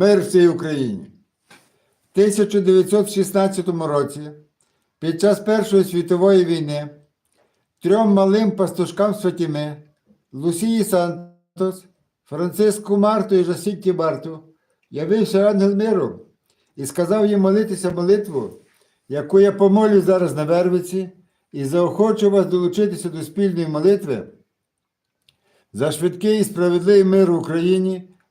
Мир всій Україні. В 1916 році, під час Першої світової війни, трьом малим пастушкам Святіми Лусії Сантос, Франциску Марту і Жасітті Барту явився ангел миру і сказав їм молитися молитву, яку я помолю зараз на Вервиці, і заохочу вас долучитися до спільної молитви за швидкий і справедливий мир в Україні,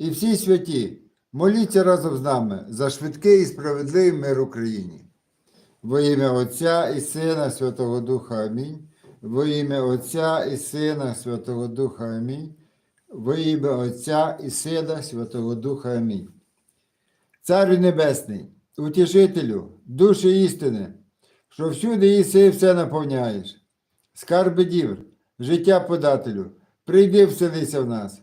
і всі святі, моліться разом з нами за швидкий і справедливий мир Україні. Во ім'я Отця і Сина Святого Духа Амінь. Во ім'я Отця і Сина Святого Духа Амінь. Во ім'я Отця і Сина Святого Духа Амінь. Царю Небесний, утішителю, душі істини, що всюди їси і все наповняєш. Скарби дівр, життя подателю, прийди вселися в нас,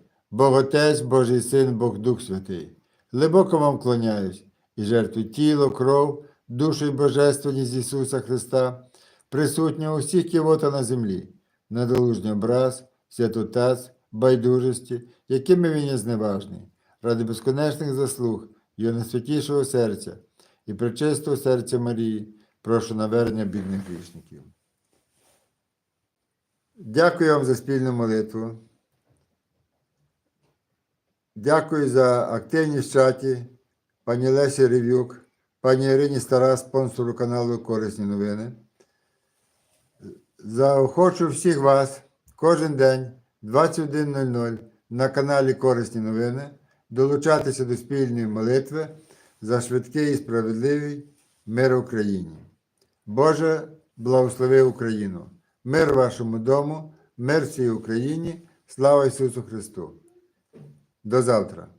Бог Отець, Божий Син, Бог Дух Святий, глибоко вам клоняюсь і жертвую тіло, кров, душу і божественність Ісуса Христа, присутнього у всіх ківота на землі, недолужній образ, святотаз, байдужості, якими він є зневажний, ради безконечних заслуг Його найсвятішого серця і пречистого серця Марії, прошу навернення бідних грішників. Дякую вам за спільну молитву. Дякую за активність в чаті, пані Лесі Ревюк, пані Ірині Стара, спонсору каналу Корисні новини. Заохочу всіх вас кожен день 21.00 на каналі Корисні новини долучатися до спільної молитви за швидкий і справедливий мир Україні. Боже, благослови Україну! Мир вашому дому, мир всій Україні, слава Ісусу Христу! До завтра!